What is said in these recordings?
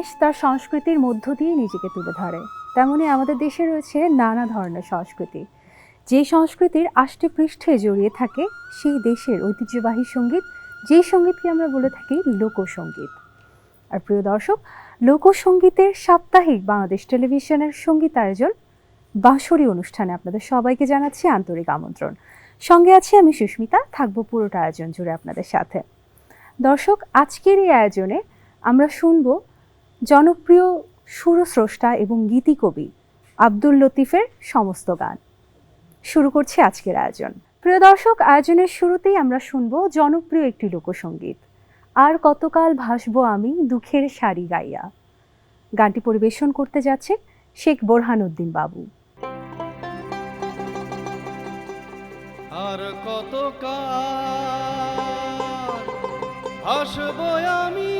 দেশ তার সংস্কৃতির মধ্য দিয়ে নিজেকে তুলে ধরে। তেমনি আমাদের দেশে রয়েছে নানা ধরনের সংস্কৃতি। যে সংস্কৃতির আষ্টে পৃষ্ঠে জড়িয়ে থাকে, সেই দেশের ঐতিহ্যবাহী সংগীত যেই সঙ্গীতকে আমরা বলে থাকি লোকসঙ্গীত। আর প্রিয় দর্শক, লোকসঙ্গীতের সাপ্তাহিক বাংলাদেশ টেলিভিশনের সংগীত আয়োজন বাঁশরি অনুষ্ঠানে আপনাদের সবাইকে জানাচ্ছি আন্তরিক আমন্ত্রণ। সঙ্গে আছি আমি সুস্মিতা, থাকব পুরোটা আয়োজন জুড়ে আপনাদের সাথে। দর্শক, আজকের এই আয়োজনে আমরা শুনব জনপ্রিয় সুরস্রষ্টা এবং গীতিকবি আব্দুল লতিফের সমস্ত গান। শুরু করছি আজকের আয়োজন। প্রিয় দর্শক, আয়োজনের শুরুতেই আমরা শুনব জনপ্রিয় একটি লোকসঙ্গীত আর কতকাল ভাসবো আমি দুঃখের শাড়ি গাইয়া। গানটি পরিবেশন করতে যাচ্ছে শেখ বোরহানুদ্দিন বাবু। আর কত কাল আমি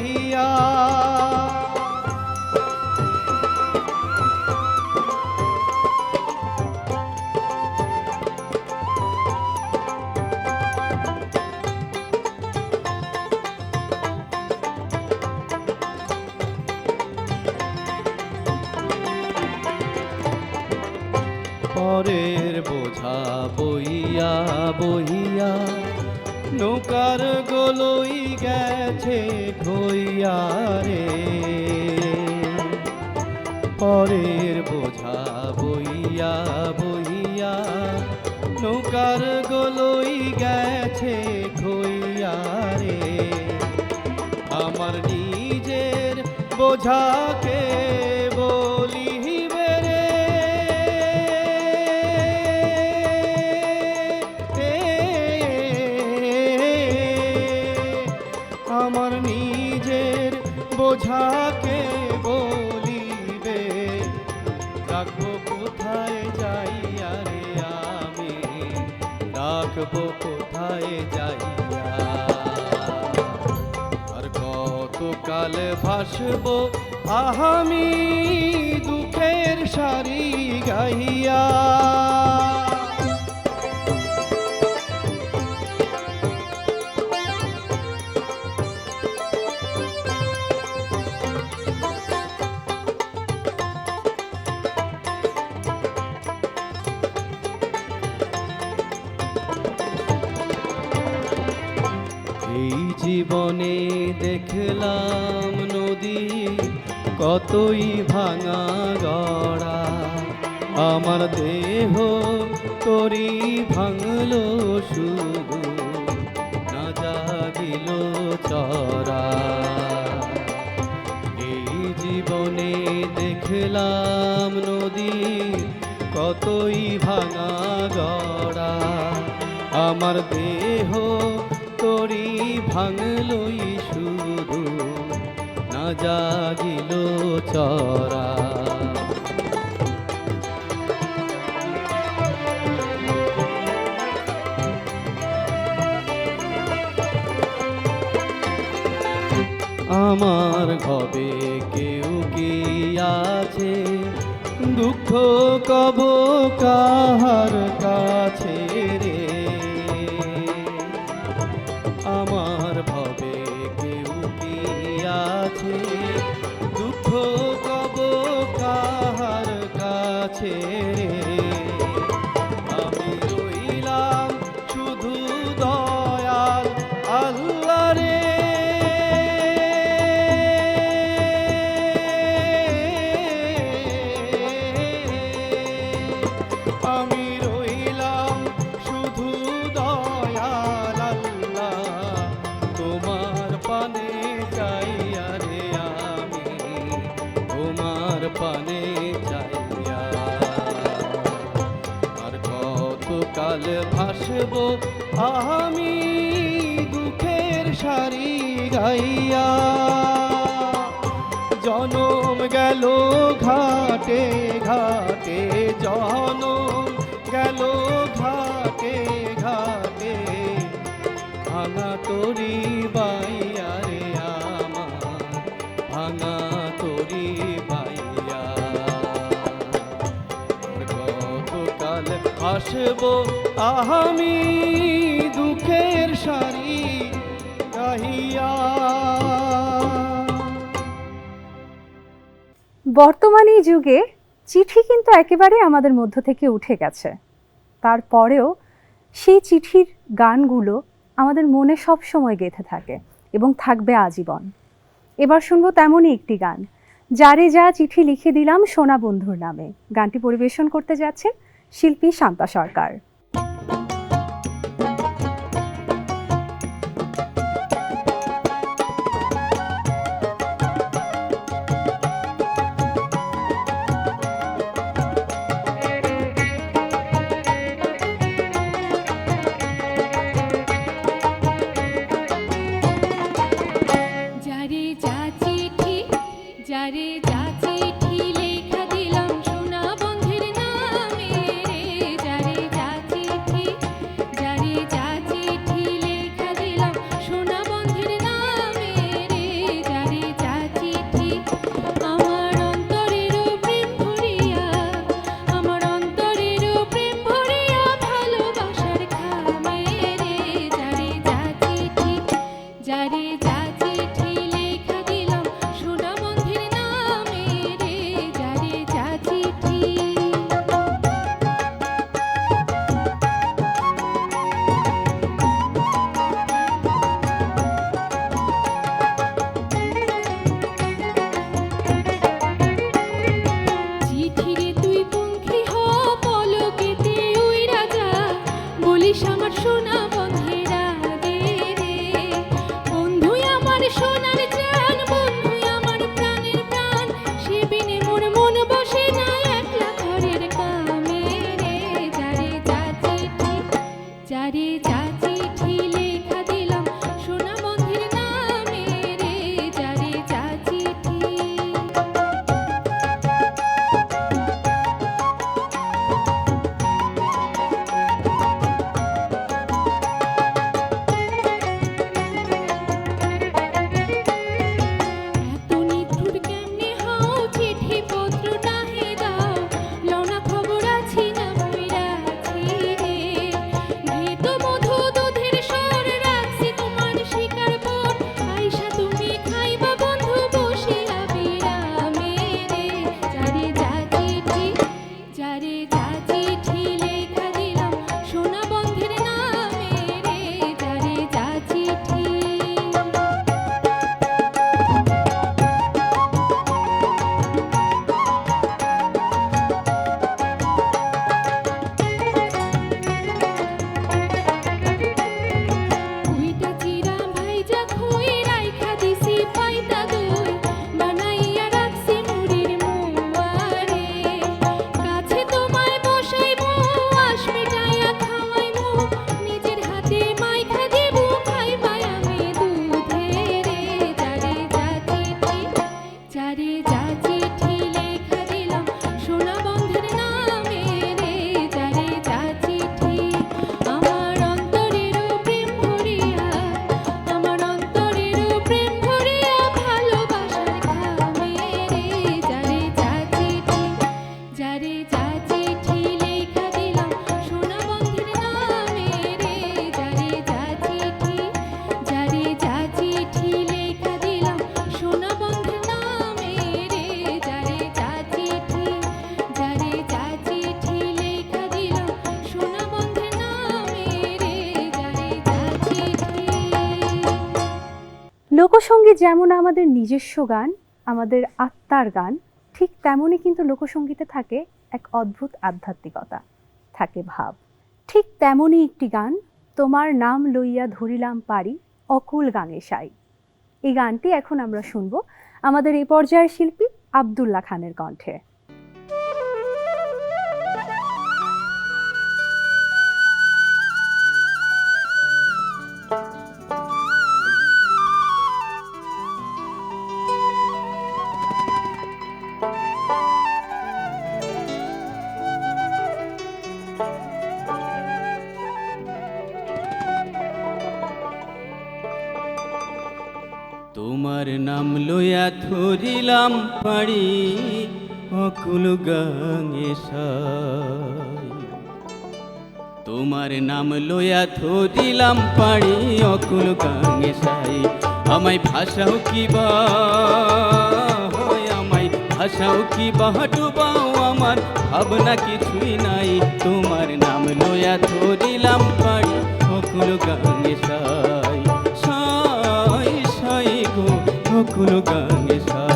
গাইয়া পরের বোঝা বইয়া বইয়া নৌকার গলই গেছে খইয়া রে। আমার নিজের বোঝাকে কোথায় যাইয়া। আর কত কাল ভাসব আহামি দুঃখের সারি গাইয়া জীবনে দেখলাম নদী কতই ভাঙা গড়া। আমার দেহ তরি ভাঙলো শুধু, না জাগিল চরা এই জীবনে দেখলাম নদী কতই ভাঙা গড়া। আমার দেহ ভাঙলই শুধু না জাগিল চরা আমার ঘবে কেউ কি আছে? দুঃখ কব কাহার কাছে? হইয়া জনম গেল ঘাটে ঘাটে, জনম গেল ঘাটে ঘাটে। ভাঙা তরি বাইয়া রে ভাঙা তরি বাইয়া। কতকাল আসব আহামি দুঃখে বর্তমানে যুগে চিঠি কিন্তু একেবারে আমাদের মধ্য থেকে উঠে গেছে। তারপরেও সেই চিঠির গানগুলো আমাদের মনে সব সময় গেঁথে থাকে এবং থাকবে আজীবন। এবার শুনব তেমনই একটি গান, যারে যা চিঠি লিখে দিলাম সোনা বন্ধুর নামে। গানটি পরিবেশন করতে যাচ্ছে শিল্পী শান্তা সরকার। সংগীত যেমন আমাদের নিজস্ব গান, আমাদের আত্মার গান, ঠিক তেমনই কিন্তু লোকসঙ্গীতে থাকে এক অদ্ভুত আধ্যাত্মিকতা, থাকে ভাব। ঠিক তেমনই একটি গান, তোমার নাম লইয়া ধরিলাম পারি, অকুল গানে সাই। এই গানটি এখন আমরা শুনব আমাদের এই পর্যায়ের শিল্পী আবদুল্লাহ খানের কণ্ঠে। নাম লইয়া ধরিলাম পাড়ি, অকুল গাঙে তোমার নাম লইয়া ধরিলাম পাড়ি, অকুল গাঙে সাই। আমায় ভাষাও কি বা আমায় ভাষাও কি বা ডুবাও, আমার ভাবনা কিছুই নাই। তোমার নাম লইয়া ধরিলাম পাড়ি, অকুল গাঙে সাই। অকুল গাঙে সাই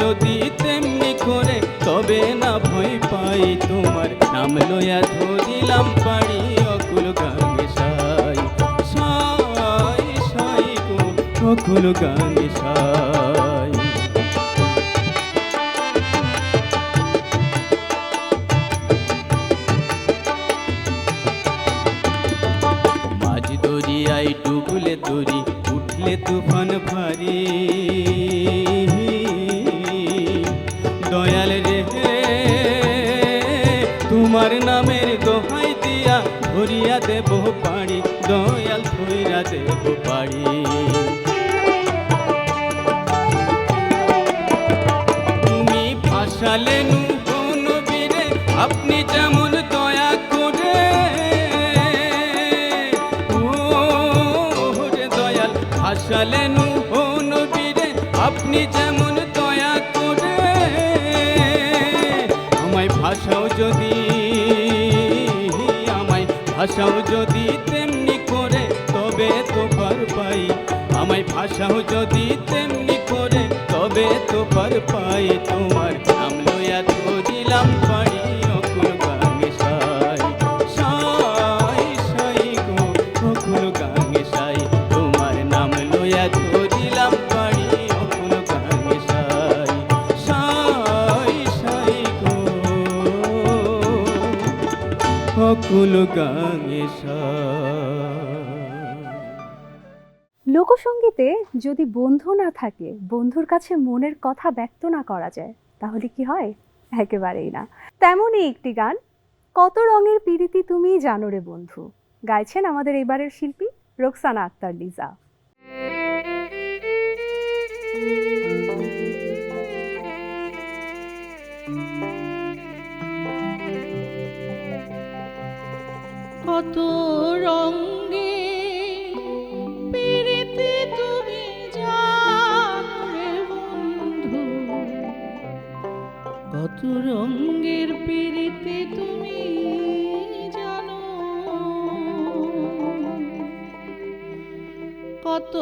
যদি তেমনি করে, তবে না ভয় পাই তোমার। নাম লইয়া ধরিলাম পাড়ি অকুল গাঙ্গে সাই সাই সাই গো, অকুল গাঙ্গে সাই। মাঝ দরিয়ায় ডুবলে তরি উঠলে তুফান ভাসালে নবীরে আপনি যেমন দয়া করে। ও দয়াল ভাসালে নবীরে আপনি যেমন দয়া করে। আমায় ভাষাও যদি, আমায় ভাষাও যদি তেমনি করে, তবে তো পার পাই। আমায় ভাষাও যদি তেমনি করে, তবে তো পার পাই তোমার অকুল গাঙ্গে সাই লোকসঙ্গীতে যদি বন্ধু না থাকে বন্ধুর কাছে মনের কথা ব্যক্ত না করা যায় তাহলে কি হয়? একেবারেই না। তেমনই একটি গান কত রঙের পিরিতি তুমি জানো রে বন্ধু গাইছেন আমাদের এবারের শিল্পী রোকসানা আক্তার লিজা। কত রঙে পেরেতে তুমি জানো বন্ধু। কত রঙের পেরেতে তুমি জানো। কত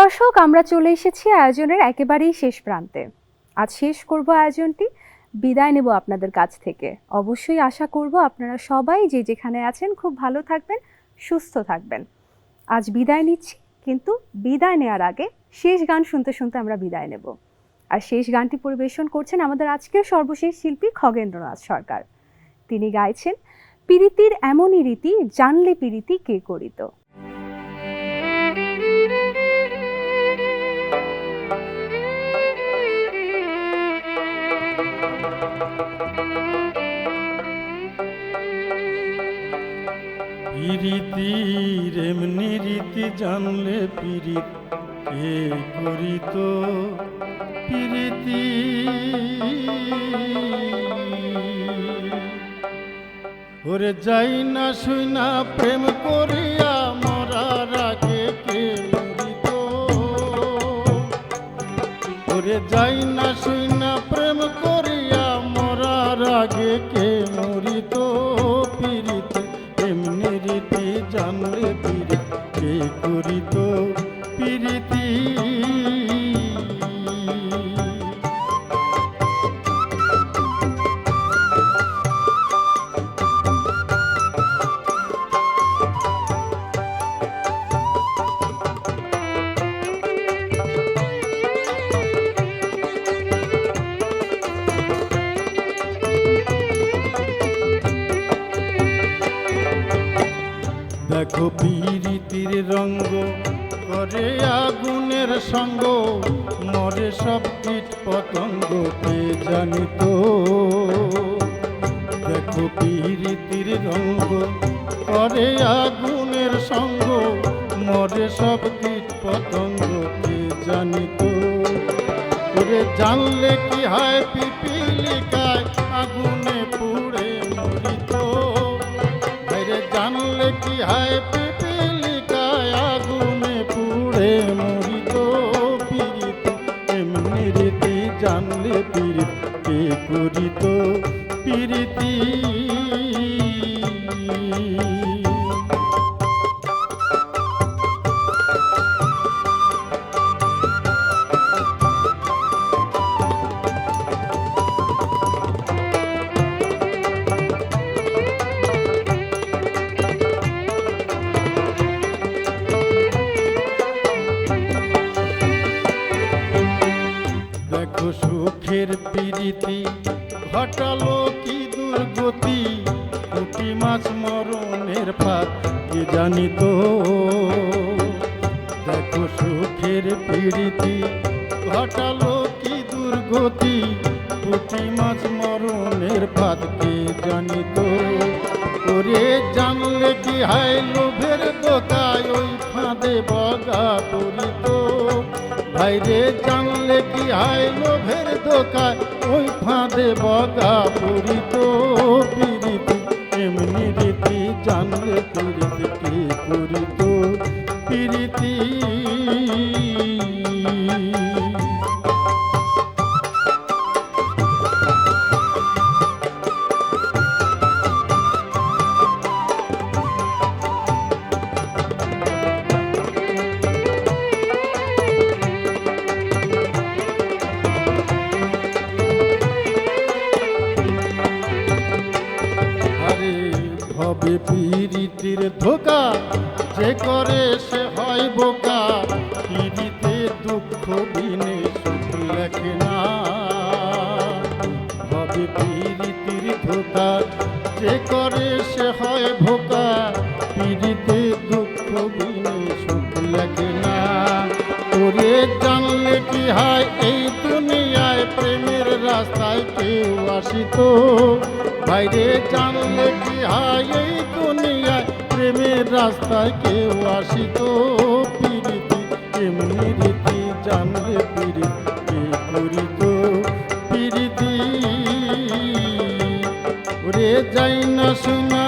দর্শক, আমরা চলে এসেছি আয়োজনের একেবারেই শেষ প্রান্তে। আজ শেষ করব আয়োজনটি, বিদায় নেব আপনাদের কাছ থেকে। অবশ্যই আশা করব আপনারা সবাই যে যেখানে আছেন খুব ভালো থাকবেন, সুস্থ থাকবেন। আজ বিদায় নিচ্ছি, কিন্তু বিদায় নেওয়ার আগে শেষ গান শুনতে শুনতে আমরা বিদায় নেব। আর শেষ গানটি পরিবেশন করছেন আমাদের আজকের সর্বশেষ শিল্পী খগেন্দ্রনাথ সরকার। তিনি গাইছেন, পিরিতির এমনই রীতি জানলে পিরিতি কে করিত? পিরিতির এমনি রীতি জানলে পিরিত কে করিত পিরিতি? ওরে যাই না শুই না প্রেম করিয়া মরার আগে কে মরিত? ওরে যাই না সব কীট পতঙ্গ কে জানিত? দেখো পিরিতির রঙ্গ করে আগুনের সঙ্গ, মরে সব কীট পতঙ্গ কে জানিত? ওরে জানলে কি হয় পিপিলিকায়, আগুনে পুড়ে মরিত? জানলে কি হয় পীড়িত কে করিত পীড়িতি দেখো সুখের পীড়িতি, ঘটালো কি দুর্গতি? পুঁটি মাছ মরণের ফাঁক কে জানিত? ওরে জানলে কি হাই লোভের দোকায় ওই ফাঁদে বগা পড়িত? ভাইরে জানলে কি হাই লোভের দোকায় ওই ফাঁদে বগা পড়িত? পিরিতি এমনি রীতি জানলে পিরিতি কি করিত পিরিতি। আসিত বাইরে জানলে কি হয় এই দুনিয়ায়? প্রেমের রাস্তায় কেউ আসিত পিরিতি এমনি রীতি জানলে পিরিতি পিরিতি ওরে যাই না শোনা